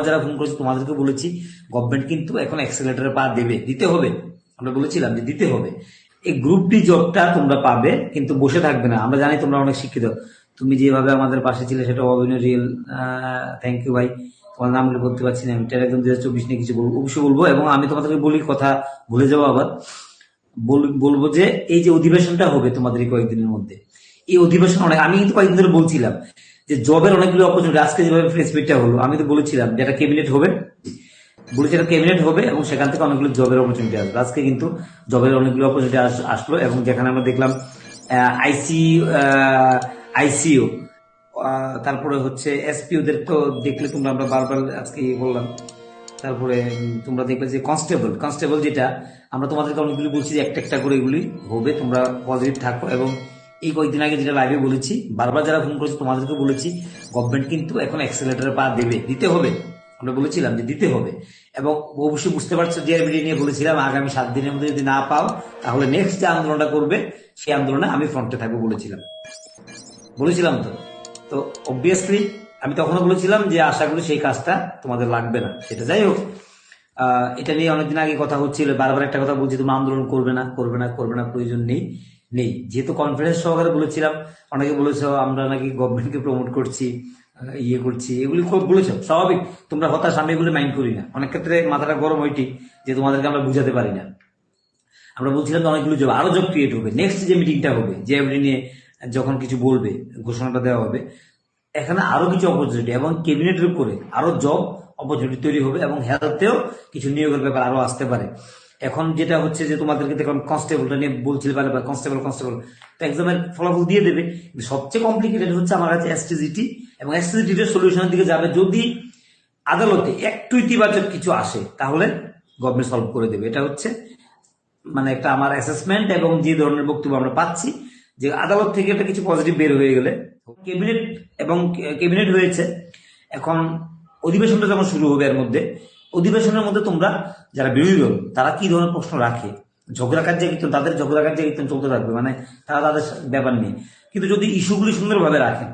যারা ফোন করেছে, তোমাদেরকে বলেছি গভর্নমেন্ট কিন্তু এখন অ্যাক্সেলেটারে পা দেবে। দিতে হবে। আমরা বলেছিলাম যে দিতে হবে। এই গ্রুপ ডি জবটা তোমরা পাবে, কিন্তু বসে থাকবে না। আমরা জানি তোমরা অনেক শিক্ষিত। তুমি যেভাবে আমাদের পাশে ছিলে, সেটা অভিনয় রিয়েল থ্যাংক ইউ ভাই। তোমার নামগুলো বলতে পারছি না। আমি এটা একদম দুই হাজার চব্বিশ নিয়ে কিছু বলব অবশ্যই বলব, এবং আমি তোমাদেরকে বলি কথা ভুলে যাব আবার। বল- বলব যে, এই যে অধিবেশনটা হবে তোমাদের এই কয়েকদিনের মধ্যে। এই অধিবেশন অনেক আমি কিন্তু কয়েকদিন ধরে বলছিলাম যে জবের অনেকগুলো অপরচুনিটি আজকে যেভাবে মিটটা হলো, আমি তো বলেছিলাম যে একটা ক্যাবিনেট হবে। বলেছি একটা ক্যাবিনেট হবে এবং সেখান থেকে অনেকগুলো জবের অপরচুনিটি আসবে। আজকে কিন্তু জবের অনেকগুলো অপরচুনিটি আসলো এবং যেখানে আমরা দেখলাম আইসি আইসিও তারপরে হচ্ছে এসপিওদের তো দেখলে তোমরা আমরা বারবার আজকে ইয়ে বললাম। তারপরে তোমরা দেখবে যে কনস্টেবল কনস্টেবল যেটা, আমরা তোমাদেরকে অনেকগুলি বলছি যে একটা একটা করে এগুলি হবে, তোমরা পজিটিভ থাকো এবং এই কয়েকদিন আগে যেটা লাইভে বলেছি, বারবার যারা ফোন করেছে তোমাদেরকে বলেছি গভর্নমেন্ট কিন্তু এখন অ্যাক্সেলেটারে পা দেবে, দিতে হবে। আমরা বলেছিলাম যে দিতে হবে। এবং অবশ্যই বুঝতে পারছ ডিআরবিডি নিয়ে বলেছিলাম, আগামী সাত দিনের মধ্যে যদি না পাও, তাহলে নেক্সট যে আন্দোলনটা করবে, সেই আন্দোলনে আমি ফ্রন্টে থাকব বলেছিলাম। বলেছিলাম তো। তো অবভিয়াসলি আমি তখনও বলেছিলাম যে আশা করি সেই কাজটা তোমাদের লাগবে না। সেটা যাই হোক এটা নিয়ে অনেকদিন আগে কথা হচ্ছিল, বারবার একটা কথা বলছি, তুমি আন্দোলন করবে না করবে না করবে না, প্রয়োজন নেই। নেই। যেহেতু কনফিডেন্স সহকারে বলেছিলাম, অনেকে বলেছ আমরা নাকি গভর্নমেন্টকে প্রমোট করছি ইয়ে করছি, এগুলি খুব বলেছ, স্বাভাবিক। তোমরা হতাশ, আমি এগুলো মাইন্ড করি না। অনেক ক্ষেত্রে মাথাটা গরম ওইটি যে তোমাদেরকে আমরা বুঝাতে পারি না। আমরা বলছিলাম অনেকগুলো জব আরও জব ক্রিয়েট হবে। নেক্সট যে মিটিংটা হবে, যে নিয়ে যখন কিছু বলবে, ঘোষণাটা দেওয়া হবে, এখানে আরও কিছু অপরচুনিটি এবং ক্যাবিনেটের উপরে আরও জব অপরচুনিটি তৈরি হবে এবং হেলথেও কিছু নিয়োগের ব্যাপার আরও আসতে পারে। এখন যেটা হচ্ছে যে তোমাদেরকে দেখলাম কনস্টেবলটা নিয়ে বলছিল বারবার কনস্টেবল কনস্টেবল তো এক্সামের ফলাফল দিয়ে দেবে। সবচেয়ে কমপ্লিকেটেড হচ্ছে আমার কাছে এসটিজিটি এবং এসটিজিটির সলিউশনের দিকে যাবে যদি আদালতে একটু ইতিবাচক কিছু আসে, তাহলে গভর্নমেন্ট সলভ করে দেবে। এটা হচ্ছে মানে একটা আমার অ্যাসেসমেন্ট এবং যে ধরনের বক্তব্য আমরা পাচ্ছি যে আদালত থেকে একটা কিছু পজিটিভ বের হয়ে গেলে ক্যাবিনেট এবং ক্যাবিনেট হয়েছে। এখন অধিবেশনটা যখন শুরু হবে এর মধ্যে অধিবেশনের মধ্যে তোমরা যারা বিরোধী দল, তারা কি ধরনের প্রশ্ন রাখে? ঝগড়া কার্যে কীর্তন, তাদের ঝগড়া কার্যে কীর্তন চলতে থাকবে মানে তারা তাদের ব্যাপার নিয়ে। কিন্তু যদি ইস্যুগুলি সুন্দরভাবে রাখেন